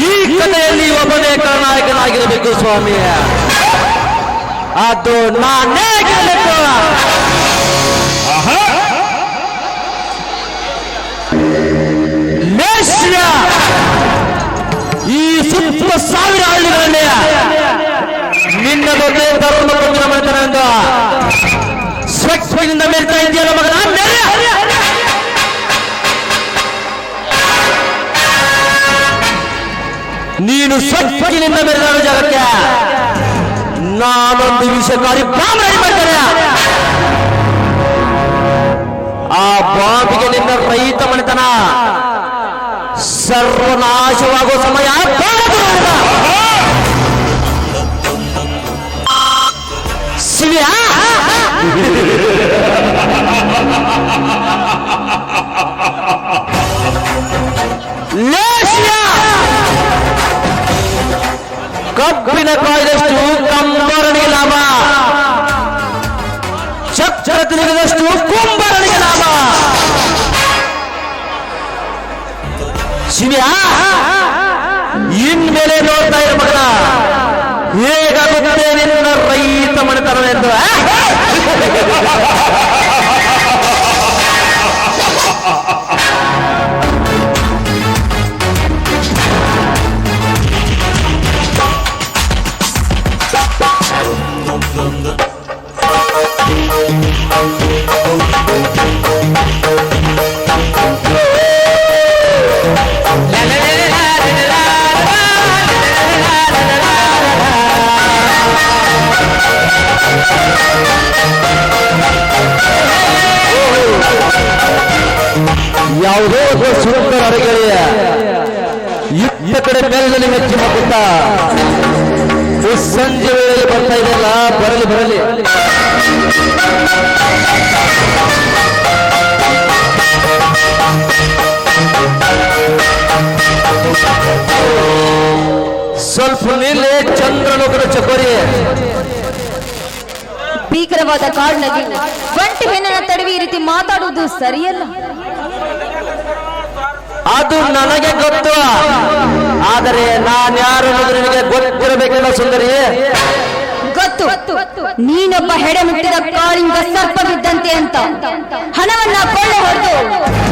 ಈ ಕಥೆಯಲ್ಲಿ ಒಬ್ಬನೇ ಕರ್ನಾಯಕನಾಗಿರಬೇಕು ಸ್ವಾಮಿ. ಅದು ನಾನೇ ಲೇಷ್ಯ ಈ ಸುತ್ತ ಸಾವಿರ ಹಳ್ಳಿಗಳಲ್ಲಿ ನಿನ್ನದೊಂದೇ ಧರ್ಮ ಕೊಂದಿನ ಮನೆತನೆಂದು ಸ್ವಚ್ಛದಿಂದ ಮೇಲ್ತಾ ಇದೆಯಲ್ಲ ಮಗನ? ನೀನು ಸ್ವಚ್ಛಗಿನಿಂದ ಬೆರೆದ ಜಾಗಕ್ಕೆ ನಾನೊಂದು ವಿಷಕಾರಿ ಬಾಂಬ್ ರೆಡಿ ಆ ಬಾಂಬಿಗೆ ನಿನ್ನ ರೈತ ಮನೆತನ. ಸರ್ವನಾಶವಾಗುವ ಸಮಯ ಬಾರದು. ಕಬ್ಬಿನ ಕಾಯ್ದಷ್ಟು ಕಂಬರಣಿಗೆ ಲಾಭ ಚಕ್ರ ತಿರುಗಿದಷ್ಟು ಕುಂಬರಣಿಗೆ ಕಡೆ ಮೇಲದಲ್ಲಿ ಮೆಚ್ಚಿ ಮಕ್ಕುತ್ತ ಸಂಜೆ ವೇಳೆಗೆ ಬರ್ತಾ ಇದೆಯಲ್ಲ ಬರಲಿ ಬರಲಿ. ಸ್ವಲ್ಪ ನಿಲ್ಲೇ ಚಂದ್ರನೊಬ್ಬರ ಚಕೋರಿ ಭೀಕರವಾದ ಕಾಡಿನಲ್ಲಿ ಒಂಟಿ ಬೆನ್ನ ತಡವಿ ಈ ರೀತಿ ಮಾತಾಡುವುದು ಸರಿಯಲ್ಲ. ಅದು ನನಗೆ ಗೊತ್ತು. ಆದರೆ ನಾನು ಯಾರು ನಿಮಗೆ ನಿನಗೆ ಗೊತ್ತಿರಬೇಕಲ್ಲ ಸುಂದರಿ? ಗೊತ್ತು. ನೀನೊಬ್ಬ ಹೆಡೆ ಮುಟ್ಟಿದ ಕಾಳಿಂಗ ಸರ್ಪವಿದ್ದಂತೆ ಅಂತ. ಹಣವನ್ನ ಕೊಳ್ಳೆ ಹೊಡೆದು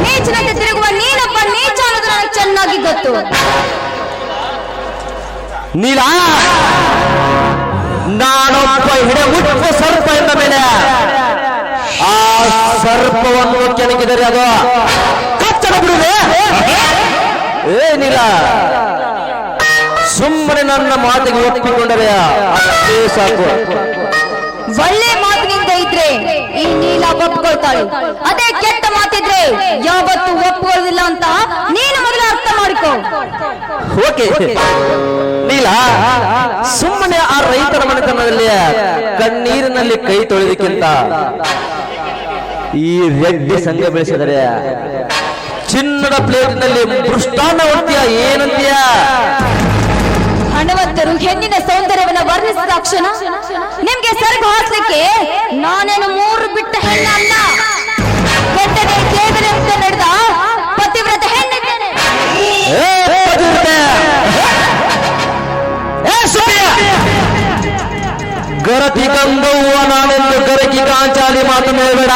ನೀಚನಂತೆ ತಿರುಗುವ ನೀನೊಬ್ಬ ನೀಚ ಅನ್ನೋದು ನನಗೆ ಚೆನ್ನಾಗಿ ಗೊತ್ತು. ನೀಲ! ನಾನೊಬ್ಬ ಹಿಡ ಮುಟ್ಟುವ ಸರ್ಪ ಎಂದ ಮೇಲೆ ಆ ಸರ್ಪವನ್ನು ಕೆಣಕಿದರೆ ಅದು ಕಚ್ಚಡ ಬಿಡುವೆ ಏ ನೀಲ! ಸುಮ್ಮನೆ ನನ್ನ ಮಾತಿಗೆ ಒಪ್ಪಿಕೊಂಡರೆ ಅಷ್ಟೇ ಸಾಕು. ಒಳ್ಳೆ ಮಾತಿನಿಂದ ಇದ್ರೆ ಈ ನೀಲ ಒಪ್ಕೊಳ್ತಾಳೆ. ಅದೇ ಕೆಟ್ಟ ಮಾತಿದ್ರೆ ಯಾವತ್ತು ಒಪ್ಕೊಳ್ಳೋದಿಲ್ಲ ಅಂತ ನೀನು ಮೊದಲು ಅರ್ಥ ಮಾಡಿಕೊ. ಓಕೆ. ನೀಲ ಸುಮ್ಮನೆ ಆ ರೈತರ ಮನೆತನದಲ್ಲಿ ಕಣ್ಣೀರಿನಲ್ಲಿ ಕೈ ತೊಳೆದಕ್ಕಿಂತ ಈ ರೆಡ್ಡಿ ಸಂಘ ಬೆಳೆಸಿದರೆ ಚಿನ್ನದ ಪ್ಲೇಟ್ನಲ್ಲಿ ಮೃಷ್ಟಾನ್ನ ಹೊಡ್ತೀಯ ಏನಂತೀಯ ಹಣವಂತರು ಹೆಣ್ಣಿನ ಸೌಂದರ್ಯವನ್ನ ವರ್ಣಿಸಿದ ತಕ್ಷಣ ನಿಮ್ಗೆ ಸರಕು ಹಾಕ್ಲಿಕ್ಕೆ ನಾನೇನು ಮೂರು ಬಿಟ್ಟ ಹೆಣ್ಣ ಅಲ್ಲ ಕೆಟ್ಟನೆ ಕೇವಲ ನಡೆದ ಪತಿವ್ರತ ಹೆಣ್ಣಿದ್ದೇನೆ! ಗರತಿ ಕಂದವ್ವ ನಾನೆಂದು ಗರಕಿ ಕಾಂಚಾಲಿ ಮಾತು ಹೇಳಬೇಡ.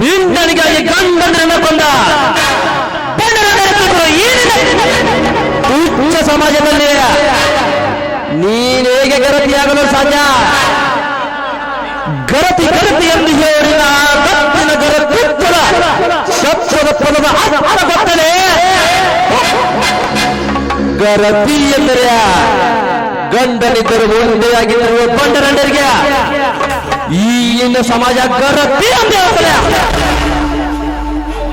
ನಿಂದನಿಗಾಗಿ ಗಂಡನ ಕೊಂದ. ಸಮಾಜದಲ್ಲಿ ನೀನ್ ಹೇಗೆ ಗರತಿಯಾಗಲು ಸಾಧ್ಯ? ಗರತಿ ಗರತಿ ಎಂದು ಹೇಳಿದ ಗತ್ತಿನ ಗರತಿ ಶಬ್ದದ ಪದದ ಅರ್ಥ ಗೊತ್ತಲೇ ಗರತಿ ಎಂದರೆ ಗಂಡನಿದ್ದರು ಒಂದೇ ಆಗಿದ್ದರು ಬಂಡರಂಡರಿಗೆ ಈಗಿನ ಸಮಾಜ ಗರತಿ ಅಂತ ಹೇಳ್ತಾರೆ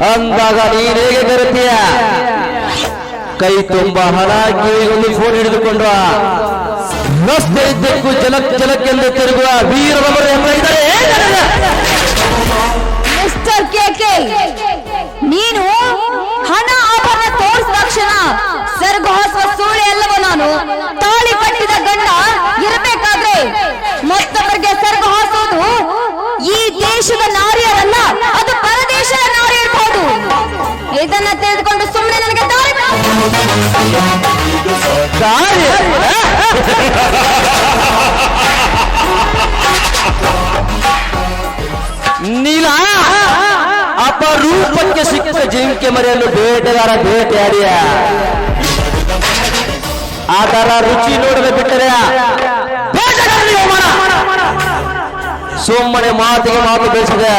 ಅಂದಾಗ ನೀನ್ ಹೇಗೆ ಗರತಿಯ? ಕೈ ತುಂಬ ಹಣ ಕಿವಿಗೊಂದು ಫೋನ್ ಹಿಡಿದುಕೊಂಡು ರಸ್ತೆ ಇದ್ದಕ್ಕೂ ಜಲಕ್ ಜಲಕ್ಕೆಂದು ತಿರುಗುವ ವೀರ ಹೆಮ್ಮರಿದ್ದಾರೆ ಮಿಸ್ಟರ್ ಕೆಕೆ ನೀನು ಹಣ ಆಭರಣ ತೋರಿಸಿದ ತಕ್ಷಣ ಸೆರಗು ಹಾಸುವ ಸೂಳೆ ಬಿಡು. ದಾರಿ ನೀಲ ಅಪರೂಪಕ್ಕೆ ಸಿಕ್ಕ ಜಿಂಕೆ ಮರಿಯನ್ನು ಬೇಟೆಗಾರ ಬೇಟೆಯಾಡಿಯ ಅದರ ರುಚಿ ನೋಡದೆ ಬಿಟ್ಟರೆ ಬೇಟೆಗಾರನಿಗೆ ಅವಮಾನ. ಸುಮ್ಮನೆ ಮಾತಿಗೆ ಮಾತು ಬೆಳೆಸಿದೆ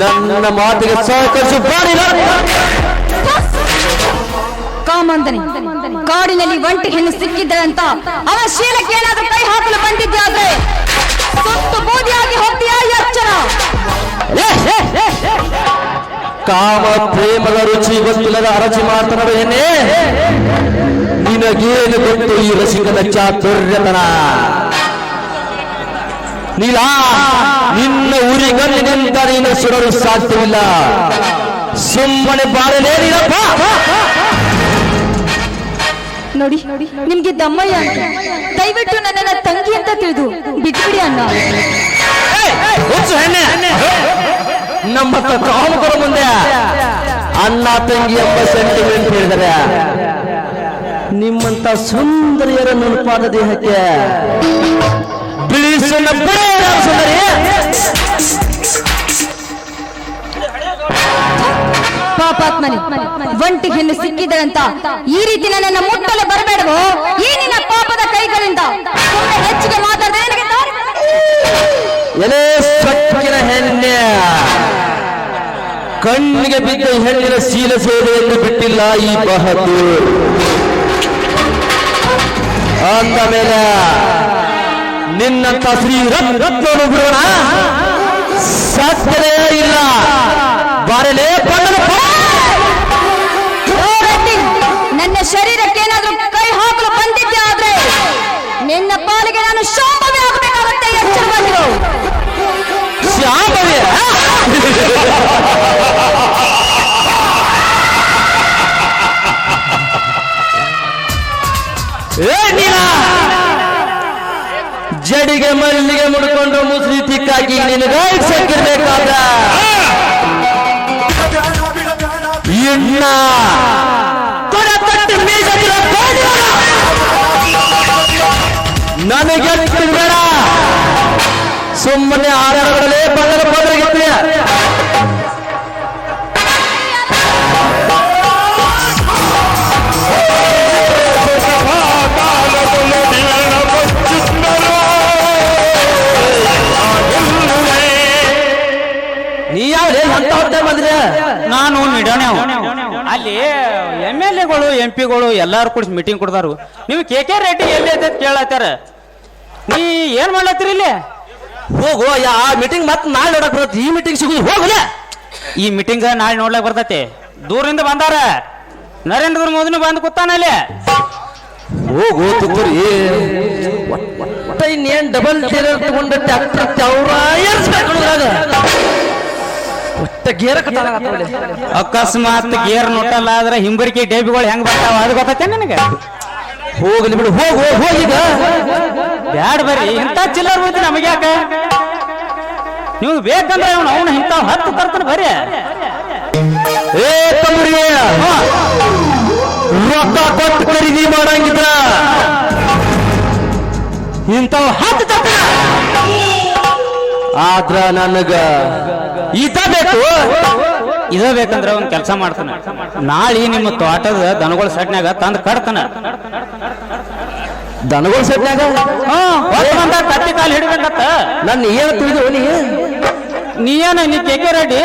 ನನ್ನ ಮಾತಿಗೆ ಸಹಕರಿಸು ಬಾಡಿಲ್ಲ ಕಾಮಂದನಿ ಕಾಡಿನಲ್ಲಿ ಒಂಟಿ ಹೆಣ್ಣು ಸಿಕ್ಕಿದ್ದೆ ಅಂತ ಅವ ಶೀಲಕ್ಕೆ ಏನಾದ್ರೂ ಕೈ ಹಾಕಲು ಬಂದಿದ್ದಾದ್ರೆ ಸುಟ್ಟು ಬೂದಿಯಾಗಿ ಹೋಗ್ತೀಯಾ ಕಾಮ, ಪ್ರೇಮದ ರುಚಿ ಗೊತ್ತಿಲ್ಲದ ಅರಚಿ ಮಾತನಾಡುವೇನೆ ನಿನಗೇನು ಗೊತ್ತು ಈ ರಸಿಕದ ಚಾತುರ್ಯತನ? ನೀಲ, ನಿನ್ನ ಉರಿಗಣ್ಣಿನಿಂದ ನೀನು ಸುಡಲು ಸಾಧ್ಯವಿಲ್ಲ. ಸುಮ್ಮನೆ ಬಾರಲೇ ನೀನಪ್ಪ. ನೋಡಿ ನಿಮ್ಗೆ ದಮ್ಮಯ್ಯ ಅಂತ. ದಯವಿಟ್ಟು ನನ್ನನ್ನ ತಂಗಿ ಅಂತ ತಿಳಿದು ಬಿಟ್ಬಿಡಿ ಅಣ್ಣ. ನಮ್ಮ ಕಾಮಕರ ಮುಂದೆ ಅಣ್ಣ ತಂಗಿ ಎಂಬ ಸೆಂಟಿಮೆಂಟ್ ಹೇಳಿದರೆ ನಿಮ್ಮಂತ ಸುಂದರಿಯರ ನೆನಪಾದ ದೇಹಕ್ಕೆ ಸುಂದರಿ. ಪಾಪಾತ್ಮನಿ ಒಂಟಿ ಹೆಣ್ಣು ಸಿಕ್ಕಿದೆ ಅಂತ ಈ ರೀತಿ ನನ್ನನ್ನು ಮುಟ್ಟಲು ಬರಬೇಡವೋ? ಈ ನಿನ್ನ ಪಾಪದ ಕೈಗಳಿಂದ. ಹೆಚ್ಚಿಗೆ ಮಾತಾಡದೆ ಕಣ್ಣಿಗೆ ಬಿದ್ದ ಹೆಣ್ಣಿನ ಸೀಲ ಸೇವೆಯನ್ನು ಬಿಟ್ಟಿಲ್ಲ ಈ ಬಹದ್ದೂರ್ ಅಂದ ಮೇಲೆ ನಿನ್ನಂತ ಶ್ರೀ ರತ್ನ ಬಿಡೋಣ ಇಲ್ಲ. ಬಾರಲೇ ನಿನ್ನ ಪಾಲಿಗೆ ನಾನು ಶಾಂಭವಿ ಆಗಬೇಕಾಗುತ್ತೆ ಎಚ್ಚರವಾಗಿರು ನೀಲ ಜಡಿಗೆ ಮಲ್ಲಿಗೆ ಮುಡ್ಕೊಂಡು ಮುಸ್ಲಿ ತಿಕ್ಕಾಗಿ ನಿನಗೆ ಸಿಕ್ಕಿರ್ಬೇಕಾದ ಇನ್ನ ನನಗೆ ಬೇಡ. ಸುಮ್ಮನೆ ಆರಾಧನೆ ಬಣ್ಣದ ಬಂದರೆ ನೀ ಯಾವ ಬಂದ್ರೆ ನಾನು ನಿಡೋಣ ಅಲ್ಲಿ ಎಂ ಎಲ್ ಎಗಳು, ಎಂ ಪಿಗಳು ಎಲ್ಲಾರು ಕೂಡಿಸಿ ಮೀಟಿಂಗ್ ಕೊಡ್ತಾರು ನೀವು ಕೆ ಕೆ ರೆಡ್ಡಿ ಎಲ್ಲಿ ಐತೆ ಕೇಳತ್ತಾರ. ನೀ ಏನ್ ಮಾಡ್ಲತ್ತೀರಿ ಇಲ್ಲಿ? ಹೋಗು ಯಾ ಮೀಟಿಂಗ್ ಮತ್ ನಾಳೆ ನೋಡಕ್ ಬರತ್ತೆ ಈ ಮೀಟಿಂಗ್ ಸಿಗುದು ಹೋಗಲ ಈ ಮೀಟಿಂಗ್ ನಾಳೆ ನೋಡ್ಲಕ್ ಬರ್ತೈತಿ. ದೂರಿಂದ ಬಂದಾರ. ನರೇಂದ್ರ ಮೋದಿನೂ ಬಂದು ಕೂತಾನ ಅಲ್ಲಿ. ಹೋಗು ತುತ್ತೂರಿ ಒಟ್ಟ ಇನ್ನೇನ್ ಡಬಲ್ ತಗೊಂಡ ಟ್ಯಾಕ್ಟರ್ ಚೌರ ಏರ್ಸ್ಬೇಕು ನೋಡ್ರಾಗ. ಒಟ್ಟ ಗೇರ ಅಕಸ್ಮಾತ್ ಗೇರ್ ನೋಟಲ್ಲ ಆದ್ರೆ ಹಿಂಬರಿಕೆ ಡೇಬಿಗಳು ಹೆಂಗ್ ಬರ್ತಾವ ಅದು ಗೊತ್ತೈತೆ ನನಗೆ? ಹೋಗ್ಲಿ ಬಿಡು. ಹೋಗು ಹೋಗಿದ ಬ್ಯಾಡ ಬರ್ರಿ. ಇಂಥ ಚಿಲ್ಲರ್ ಹೋಯ್ತು ನಮಗೆ ಯಾಕೆ? ನೀವು ಬೇಕಂದ್ರೆ ಅವನು ಅವನು ಇಂತ ಹತ್ತು ತರ್ತಾನೆ ಬರ್ರಿ. ಏ ತಮ್ಮರಿಗೆ ರೊಕ್ಕ ಕೊಟ್ಟು ಖರೀದಿ ಮಾಡಂಗಿದ್ರ. ಇಂಥವ್ ಹತ್ತು ತರ್ತಾನ ಆದ್ರ ನನಗ ಈತ ಬೇಕು. ಇದ ಬೇಕಂದ್ರೆ ಒಂದು ಕೆಲಸ ಮಾಡ್ತಾನೆ. ನಾಳೆ ನಿಮ್ಮ ತೋಟದ ದನಗಳ ಸೆಟ್ನ್ಯಾಗ ತಂದ್ ಕಡ್ತಾನ ದನಗಳ ಸೆಟ್ನಾಗ ಕತ್ತಿ ಕಾಲು ಹಿಡಿಬೇಕತ್ತ ನನ್ನ ಏನು ತಿಳಿದು ನೀ? ನೀ ಏನ ನೀ ಕೆಕೆ ರೆಡ್ಡಿ?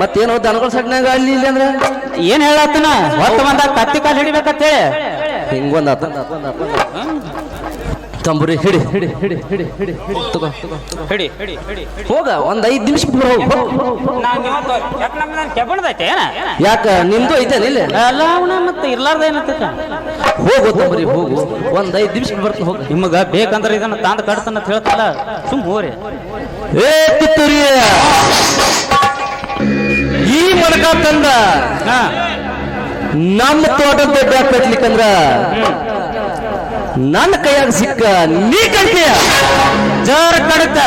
ಮತ್ತೇನು ದನಗಳ ಸೆಟ್ನಾಗ ಅಲ್ಲಿ ಇಲ್ಲ ಅಂದ್ರೆ? ಏನ್ ಹೇಳತ್ತನ ಹೊತ್ತು ಬಂದಾಗ ಕತ್ತಿ ಕಾಲು ಹಿಡಿಬೇಕತ್ತೇಳಿ ಹಿಂಗೊಂದ ತಂಬುರಿ ಹಿಡಿ ಹಿಡಿ ಹಿಡಿ ಹಿಡಿ ಹಿಡಿ ತಗೋ ಹಿಡಿ ಹಿಡಿ ಹಿಡಿ ಹೋಗ ಒಂದ್ ಐದ್ ನಿಮಿಷ ಯಾಕೆ ನಿಮ್ದು ಐತೇನ ಇಲ್ಲ? ಅವನ ಮತ್ತೆ ಇರ್ಲಾರ್ದ ಏನತ್ತ ಹೋಗು ತಂಬರಿ ಹೋಗು. ಒಂದ್ ಐದ್ ನಿಮಿಷ ಬರ್ತ ಹೋಗ. ನಿಮಗ ಬೇಕಂದ್ರೆ ಇದನ್ನ ತಾಂದ ಕಡ್ತನ ಹೇಳ್ತಲ್ಲ ಸುಮ್ ಹೋರಿ ಏ ಕಿತ್ತೂರಿ ಈ ಮನಕ ತಂದ ನಮ್ಮ ತೋಟದ ದೊಡ್ಡ ಕಟ್ಲಿಕ್ಕಂದ್ರ ನನ್ನ ಕೈಯಾಗ ಸಿಕ್ಕ ನೀ ಕಟ್ತೀಯ ಜೋರ್ ಕಡತ.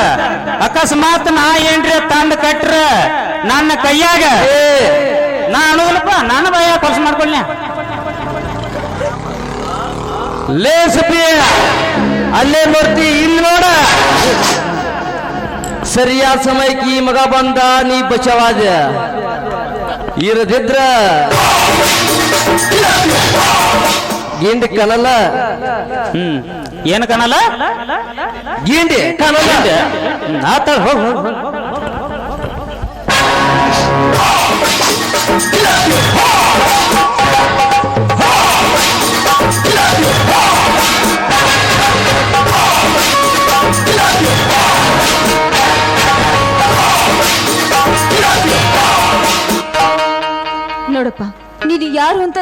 ಅಕಸ್ಮಾತ್ ನಾ ಏನ್ರಿ ತಂದ ಕಟ್ರ? ನನ್ನ ಕೈಯಾಗ? ನಾ ಅನ್ನೋದಿಲ್ಲಪ್ಪ ನಾನು ಭಯ ಖರ್ಚು ಮಾಡ್ಕೊಳ್ಳಿ ಲೇ ಸಪಿ ಅಲ್ಲೇ ಮೂರ್ತಿ ಇಲ್ಲಿ ನೋಡ. ಸರಿಯಾದ ಸಮಯಕ್ಕೆ ಈ ಮಗ ಬಂದ, ನೀ ಬಚಾವಾದ. ಇರದಿದ್ರ ಗಿಂಡಿ ಕನಲ್ಲ ಹ್ಮ್. ಏನು ಕನಲ್ಲ ಗಿಂಡಿ ಕನಲ್ಲ ಆತ ಹೋಗ್ ಹೋಗ್.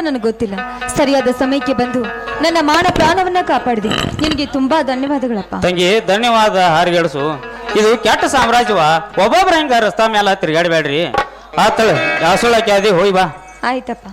ನನಗೆ ಗೊತ್ತಿಲ್ಲ. ಸರಿಯಾದ ಸಮಯಕ್ಕೆ ಬಂದು ನನ್ನ ಮಾನ ಪ್ರಾಣವನ್ನ ಕಾಪಾಡಿದೆ. ನಿನಗೆ ತುಂಬಾ ಧನ್ಯವಾದಗಳಪ್ಪ. ತಂಗಿ ಧನ್ಯವಾದ ಹಾರಿಗೆಡಸು ಇದು ಕೆಟ್ಟ ಸಾಮ್ರಾಜ್ಯವ. ಒಬ್ಬೊಬ್ರ ಹೆಂಗ ರಸ್ತಾ ಮೇಲೆ ತಿರ್ಗಾಡಬೇಡ್ರಿ. ಆತಳ ಯಾಸೊಳಕ್ಕೆ ಅದೇ ಹೋಯ್ ಬಾ. ಆಯ್ತಪ್ಪ.